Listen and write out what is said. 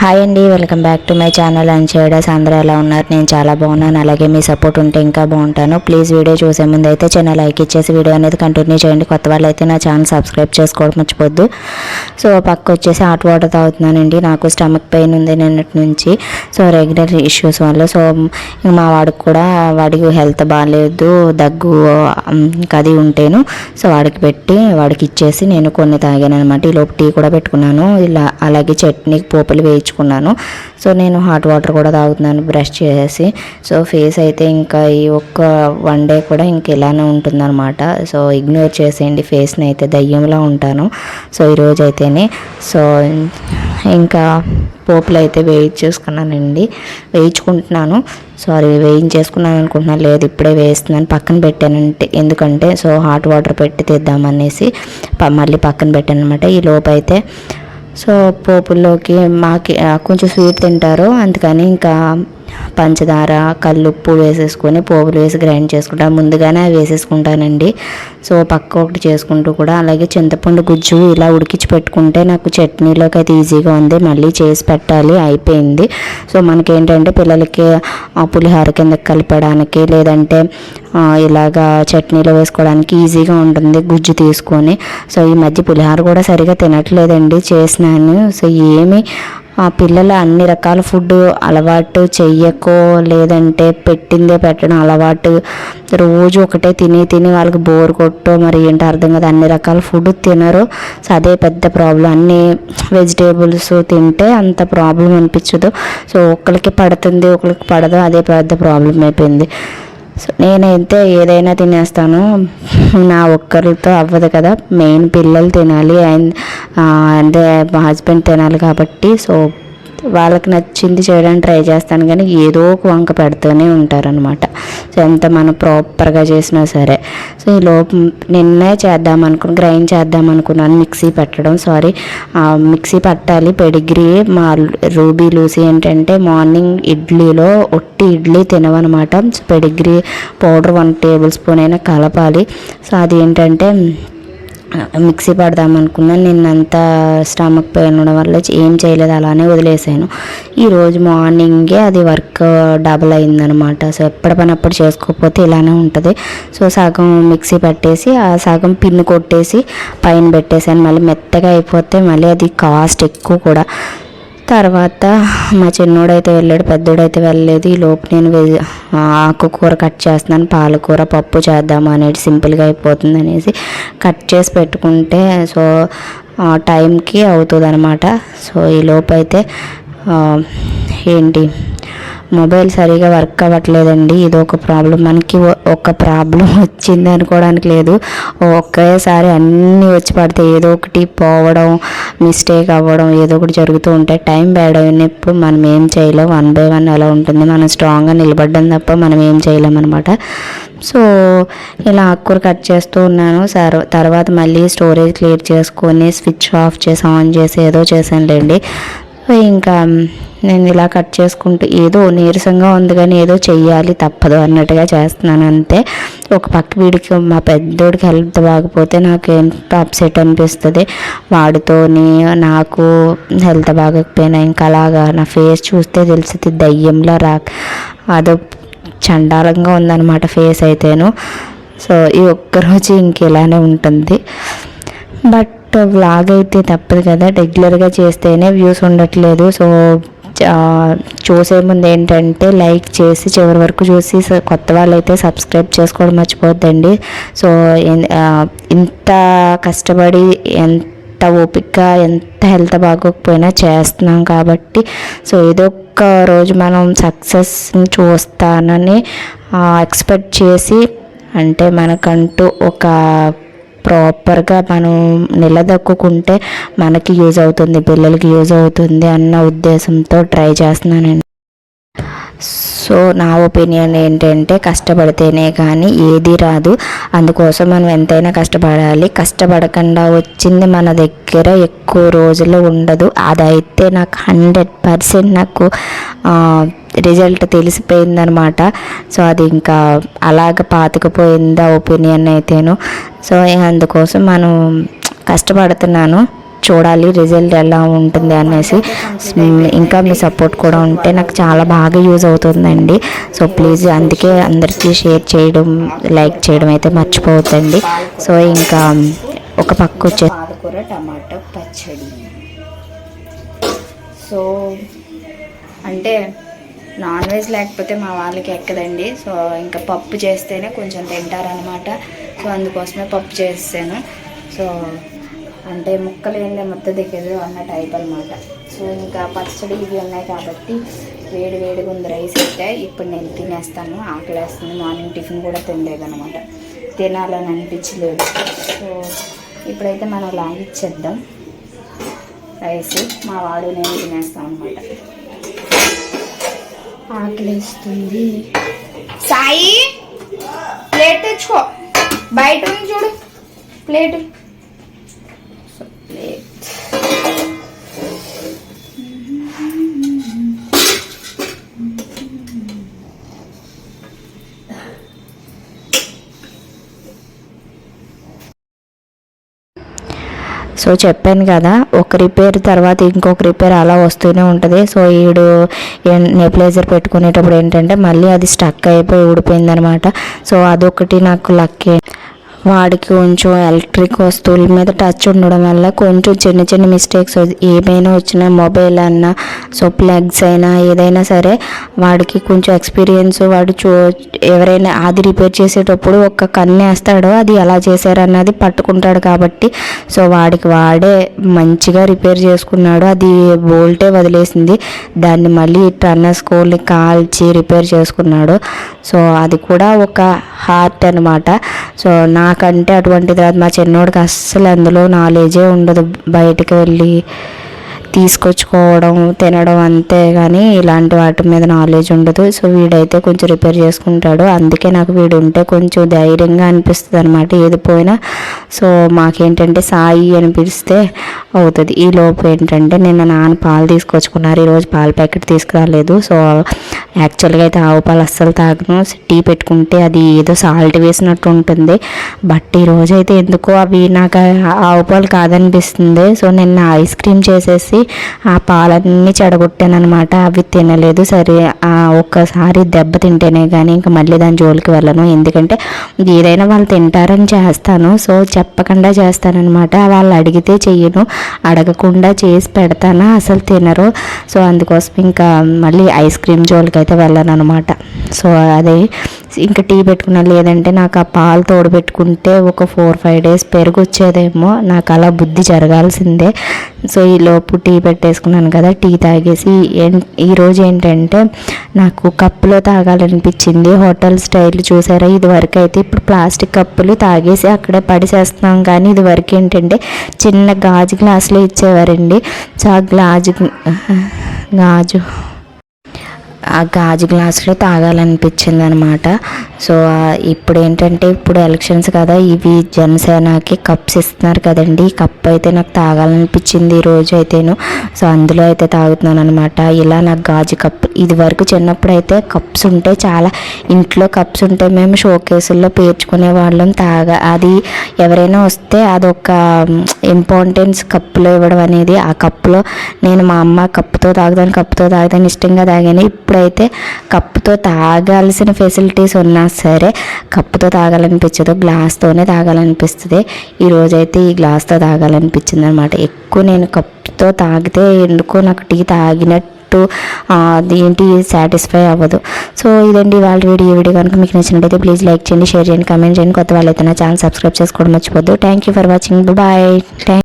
Hi అండి welcome back to my channel. And shaders అందరూ ఎలా ఉన్నారు? నేను చాలా బాగున్నాను. అలాగే మీ సపోర్ట్ ఉంటే ఇంకా బాగుంటాను. ప్లీజ్ వీడియో చూసే ముందు అయితే చిన్న లైక్ ఇచ్చేసి వీడియో అనేది కంటిన్యూ చేయండి. కొత్త వాళ్ళు అయితే నా ఛానల్ సబ్స్క్రైబ్ చేసుకోవడం మర్చిపోద్దు. సో పక్క వచ్చేసి హాట్ వాటర్ తాగుతున్నానండి. నాకు స్టమక్ పెయిన్ ఉంది నిన్నటి నుంచి. సో రెగ్యులర్ ఇష్యూస్ వల్ల. సో మా వాడికి కూడా వాడికి హెల్త్ బాగాలేదు. దగ్గు ఇంకా అది ఉంటేను. సో వాడికి పెట్టి వాడికి ఇచ్చేసి నేను కొన్ని తాగాను అనమాట ఈలోపు టీ కూడా పెట్టుకున్నాను. ఇలా అలాగే చట్నీకి పోపులు వేయించుకున్నాను సో నేను హాట్ వాటర్ కూడా తాగుతున్నాను బ్రష్ చేసేసి. సో ఫేస్ అయితే ఇంకా ఈ ఒక్క వన్ డే కూడా ఇంక ఇలానే ఉంటుందన్నమాట. సో ఇగ్నోర్ చేసేయండి ఫేస్ని అయితే దయ్యంలా ఉంటాను. సో ఈరోజు అయితేనే. సో ఇంకా పోపులు అయితే వేయించేసుకున్నానండి. వేయించుకుంటున్నాను. సారీ వేయించేసుకున్నాను అనుకుంటున్నాను లేదు ఇప్పుడే వేస్తున్నాను. పక్కన పెట్టానంటే ఎందుకంటే సో హాట్ వాటర్ పెట్టి తెద్దామనేసి ప- మళ్ళీ పక్కన పెట్టాను అనమాట ఈ లోపు అయితే సో పోపుల్లోకి మాకి కొంచెం స్వీట్ తింటారు. అందుకని ఇంకా పంచదార కల్లుప్పు వేసేసుకొని పోపులు వేసి గ్రైండ్ చేసుకుంటాను ముందుగానే అవి వేసేసుకుంటానండి. సో పక్క ఒకటి చేసుకుంటూ కూడా అలాగే చింతపండు గుజ్జు ఇలా ఉడికించి పెట్టుకుంటే నాకు చట్నీలోకి అయితే ఈజీగా ఉంది. మళ్ళీ చేసి పెట్టాలి అయిపోయింది. సో మనకేంటంటే పిల్లలకి ఆ, పులిహోర కింద కలపడానికి లేదంటే ఇలాగా చట్నీలో వేసుకోవడానికి ఈజీగా ఉంటుంది గుజ్జు తీసుకొని. సో ఈ మధ్య పులిహోర కూడా సరిగా తినట్లేదండి. చేసినాను. సో ఏమి ఆ పిల్లలు అన్ని రకాల ఫుడ్ అలవాటు చెయ్యకో లేదంటే పెట్టిందే పెట్టడం అలవాటు. రోజు ఒకటే తిని తిని వాళ్ళకి బోర్ కొట్టో మరి ఏంటో అర్థం కాదు. అన్ని రకాల ఫుడ్ తినరు. సో అదే పెద్ద ప్రాబ్లం. అన్ని వెజిటేబుల్స్ తింటే అంత ప్రాబ్లం అనిపించదు. సో ఒకరికి పడుతుంది ఒకరికి పడదు. అదే పెద్ద ప్రాబ్లం అయిపోయింది. సో నేనైతే ఏదైనా తినేస్తాను. నా ఒక్కరితో అవ్వదు కదా. మెయిన్ పిల్లలు తినాలి. అండ్ అంటే మా హస్బెండ్ తినాలి కాబట్టి సో వాళ్ళకి నచ్చింది చేయడానికి ట్రై చేస్తాను కానీ ఏదో ఒక వంక పెడుతూనే ఉంటారనమాట సో ఎంత మనం ప్రాపర్గా చేసినా సరే. సో ఈ లోపు నిన్నే చేద్దాం అనుకుని గ్రైండ్ చేద్దాం అనుకున్నాను మిక్సీ పెట్టడం సారీ మిక్సీ పట్టాలి పెడిగ్రీ మా రూబీ లూసీ ఏంటంటే మార్నింగ్ ఇడ్లీలో ఒట్టి idli తినవనమాట so Pedigree powder one table spoon అయినా కలపాలి. సో అది ఏంటంటే మిక్సీ పడదాం అనుకున్నాను నిన్నంతా స్టమక్ పెయిన్ ఉండడం వల్ల ఏం చేయలేదు అలానే వదిలేసాను. ఈరోజు మార్నింగే అది వర్క్ డబుల్ అయిందనమాట. సో ఎప్పటి పని అప్పుడు చేసుకోకపోతే ఇలానే ఉంటుంది. సో సగం మిక్సీ పట్టేసి ఆ సగం పిన్ను కొట్టేసి పైన పెట్టేసాను మళ్ళీ మెత్తగా అయిపోతే మళ్ళీ అది కాస్ట్ ఎక్కువ కూడా. తర్వాత మా చిన్నోడైతే వెళ్ళాడు పెద్దోడైతే వెళ్ళలేదు. ఈ లోపు నేను ఆకుకూర కట్ చేస్తున్నాను పాలకూర పప్పు చేద్దాము అనేది సింపుల్గా అయిపోతుంది అనేసి కట్ చేసి పెట్టుకుంటే సో టైంకి అవుతుంది అనమాట సో ఈ లోపు అయితే ఏంటి మొబైల్ సరిగా వర్క్ అవ్వట్లేదండి. ఇది ఒక ప్రాబ్లం. మనకి ఒక ప్రాబ్లం వచ్చింది అనుకోవడానికి లేదు. ఒకేసారి అన్నీ వచ్చి పడితే ఏదో ఒకటి పోవడం మిస్టేక్ అవ్వడం ఏదో ఒకటి జరుగుతూ ఉంటాయి టైం బ్యాడ్ అయినప్పుడు మనం ఏం చేయలేం. వన్ బై వన్ అలా ఉంటుంది? మనం స్ట్రాంగ్గా నిలబడ్డం తప్ప మనం ఏం చేయలేం అనమాట సో ఇలా ఆకుకూర కట్ చేస్తూ ఉన్నాను. సర్ తర్వాత మళ్ళీ స్టోరేజ్ క్లియర్ చేసుకొని స్విచ్ ఆఫ్ చేసి ఆన్ చేసి ఏదో చేశానులేండి. ఇంకా నేను ఇలా కట్ చేసుకుంటూ ఏదో నీరసంగా ఉంది కానీ ఏదో చెయ్యాలి తప్పదు అన్నట్టుగా చేస్తున్నాను అంతే. ఒక పక్క వీడికి మా పెద్దోడికి హెల్త్ బాగపోతే నాకు ఎంత అప్సెట్ అనిపిస్తుంది. వాడితోని నాకు హెల్త్ బాగకపోయినా ఇంకా అలాగా నా ఫేస్ చూస్తే తెలిసింది దయ్యంలా రా అదో చండాలంగా ఉందన్నమాట ఫేస్ అయితేను. సో ఈ ఒక్కరోజు ఇంక ఇలానే ఉంటుంది. బట్ వ్లాగ్ అయితే తప్పదు కదా. రెగ్యులర్గా చేస్తేనే వ్యూస్ ఉండట్లేదు. సో చూసే ముందు ఏంటంటే లైక్ చేసి చివరి వరకు చూసి కొత్త వాళ్ళైతే సబ్స్క్రైబ్ చేసుకోవడం మర్చిపోద్దండి. సో ఇంత కష్టపడి ఎంత ఓపికగా ఎంత హెల్త్ బాగోకపోయినా చేస్తున్నాం కాబట్టి సో ఏదో ఒక రోజు మనం సక్సెస్ చూస్తానని ఎక్స్పెక్ట్ చేసి అంటే మనకంటూ ఒక ప్రాపర్గా మనం నిలదొక్కుంటే మనకి యూజ్ అవుతుంది పిల్లలకి యూజ్ అవుతుంది అన్న ఉద్దేశంతో ట్రై చేస్తున్నానండి. సో నా ఒపీనియన్ ఏంటంటే కష్టపడితేనే కానీ ఏది రాదు. అందుకోసం మనం ఎంతైనా కష్టపడాలి. కష్టపడకుండా వచ్చింది మన దగ్గర ఎక్కువ రోజులు ఉండదు. అదైతే నాకు హండ్రెడ్ పర్సెంట్ నాకు రిజల్ట్ తెలిసిపోయిందనమాట. సో అది ఇంకా అలాగ పాతకపోయిందా ఒపీనియన్ అయితేను. సో అందుకోసం మనం కష్టపడుతున్నాను. చూడాలి రిజల్ట్ ఎలా ఉంటుంది అనేసి. ఇంకా మీ సపోర్ట్ కూడా ఉంటే నాకు చాలా బాగా యూజ్ అవుతుందండి. సో ప్లీజ్ అందుకే అందరికీ షేర్ చేయడం లైక్ చేయడం అయితే మర్చిపోవద్దండి. సో ఇంకా ఒక పక్క వచ్చే పాలకూర టమాటో పచ్చడి. సో అంటే నాన్ వెజ్ లేకపోతే మా వాళ్ళకి ఎక్కదండి. సో ఇంకా పప్పు చేస్తేనే కొంచెం తింటారనమాట సో అందుకోసమే పప్పు చేస్తాను సో అంటే ముక్కలు ఏంటంటే ముద్ద దిగదు అన్న టైప్ అనమాట సో ఇంకా పచ్చడి ఇవి ఉన్నాయి కాబట్టి వేడి వేడిగా ఉంది రైస్ అయితే ఇప్పుడు నేను తినేస్తాను. ఆకలేస్తుంది. మార్నింగ్ టిఫిన్ కూడా తినలేదనమాట తినాలని అనిపించలేదు. సో ఇప్పుడైతే మనం లాగిచ్చేద్దాం. రైస్ మా వాడు నేను తినేస్తాం అనమాట ఆకలిస్తుంది. సాయి ప్లేట్ తెచ్చుకో. బయట ఉంది చూడు. ప్లేట్. సో చెప్పాను కదా ఒక రిపేర్ తర్వాత ఇంకొక రిపేర్ అలా వస్తూనే ఉంటుంది. సో ఈడు నెప్లైజర్ పెట్టుకునేటప్పుడు ఏంటంటే మళ్ళీ అది స్టక్ అయిపోయి ఊడిపోయిందనమాట. సో అదొకటి నాకు లక్కే వాడికి కొంచెం ఎలక్ట్రిక్ వస్తువుల మీద టచ్ ఉండడం వల్ల కొంచెం చిన్న చిన్న మిస్టేక్స్ ఏమైనా వచ్చినా మొబైల్ అన్నా సో ప్లగ్స్ అయినా ఏదైనా సరే వాడికి కొంచెం ఎక్స్పీరియన్స్ వాడు చూ ఎవరైనా అది రిపేర్ చేసేటప్పుడు ఒక కన్ను వేస్తాడో అది ఎలా చేశారన్నది పట్టుకుంటాడు కాబట్టి సో వాడికి వాడే మంచిగా రిపేర్ చేసుకున్నాడు. అది బోల్టే వదిలేసింది. దాన్ని మళ్ళీ టర్నర్ స్కోల్ని కాల్చి రిపేర్ చేసుకున్నాడు. సో అది కూడా ఒక హార్ట్ అనమాట సో నా నాకంటే అటువంటిది రాదు. మా చిన్నోడికి అస్సలు అందులో నాలెడ్జే ఉండదు బయటకు వెళ్ళి. తీసుకొచ్చుకోవడం తినడం అంతే కానీ ఇలాంటి వాటి మీద నాలెడ్జ్ ఉండదు. సో వీడైతే కొంచెం రిపేర్ చేసుకుంటాడు. అందుకే నాకు వీడు ఉంటే కొంచెం ధైర్యంగా అనిపిస్తుంది అనమాట ఏది పోయినా. సో మాకేంటంటే సాయి అని పిలిస్తే అవుతుంది. ఈ లోపు ఏంటంటే నిన్న నాన్న పాలు తీసుకొచ్చుకున్నారు. ఈరోజు పాల ప్యాకెట్ తీసుకురాలేదు. సో యాక్చువల్గా అయితే ఆవు పాలు అస్సలు తాగను. టీ పెట్టుకుంటే అది ఏదో సాల్ట్ వేసినట్టు ఉంటుంది. బట్ ఈరోజు అయితే ఎందుకో అవి నాకు ఆవు పాలు కాదనిపిస్తుంది. సో నిన్న ఐస్ క్రీమ్ చేసేసి ఆ పాలన్నీ చెడగొట్టాను అనమాట అవి తినలేదు. సరే ఆ ఒక్కసారి దెబ్బ తింటేనే కానీ ఇంకా మళ్ళీ దాని జోలికి వెళ్ళను. ఎందుకంటే ఏదైనా వాళ్ళు తింటారని చేస్తాను. సో చెప్పకుండా చేస్తానమాట వాళ్ళు అడిగితే చెయ్యను. అడగకుండా చేసి పెడతానా? అసలు తినరు. సో అందుకోసం ఇంకా మళ్ళీ ఐస్ క్రీమ్ జోలికి అయితే వెళ్ళను అనమాట సో అదే ఇంకా టీ పెట్టుకున్నా లేదంటే నాకు ఆ పాలు తోడబెట్టుకుంటే ఒక ఫోర్ ఫైవ్ డేస్ పెరుగు వచ్చేదేమో నాకు అలా బుద్ధి జరగాల్సిందే. సో ఈ లోపు టీ పెట్టేసుకున్నాను కదా టీ తాగేసి ఈరోజు ఏంటంటే నాకు కప్పులో తాగాలనిపించింది. హోటల్ స్టైల్ చూసారా? ఇది వరకు అయితే ఇప్పుడు ప్లాస్టిక్ కప్పులు తాగేసి అక్కడే పడిసేస్తున్నాం కానీ ఇది వరకు ఏంటంటే చిన్న గాజు గ్లాసులో ఇచ్చేవారండి. సో ఆ గాజు గాజు ఆ గాజు గ్లాసులో తాగాలనిపించింది అనమాట సో ఇప్పుడు ఏంటంటే ఇప్పుడు ఎలక్షన్స్ కదా ఇవి జనసేనకి కప్స్ ఇస్తున్నారు కదండి. ఈ కప్ అయితే నాకు తాగాలనిపించింది ఈ రోజు అయితేను. సో అందులో అయితే తాగుతున్నాను అనమాట ఇలా నాకు గాజు కప్ ఇది వరకు చిన్నప్పుడు అయితే కప్స్ ఉంటే చాలా ఇంట్లో కప్స్ ఉంటే మేము షో కేసుల్లో పేర్చుకునే వాళ్ళం. తాగా అది ఎవరైనా వస్తే అదొక ఇంపార్టెన్స్ కప్పులో ఇవ్వడం అనేది. ఆ కప్పులో నేను మా అమ్మ కప్పుతో తాగుతాను కప్పుతో తాగుతాను ఇష్టంగా తాగాను. ఇప్పుడైతే కప్పుతో తాగాల్సిన ఫెసిలిటీస్ ఉన్నా సరే కప్పుతో తాగాలనిపించదు గ్లాస్తోనే తాగాలనిపిస్తుంది. ఈ రోజైతే ఈ గ్లాస్తో తాగాలనిపించింది అనమాట ఎక్కువ నేను కప్పుతో తాగితే ఎందుకో నాకు టీ తాగినట్టు ఏంటి సాటిస్ఫై అవ్వదు. సో ఇదండి వాళ్ళ వీడియో. ఈ వీడియో కనుక మీకు నచ్చినట్టయితే ప్లీజ్ లైక్ చేయండి షేర్ చేయండి కామెంట్ చేయండి. కొత్త వాళ్ళైతే నా ఛానల్ సబ్స్క్రైబ్ చేసుకోవడం మర్చిపోద్దు. Thank you for watching bye thank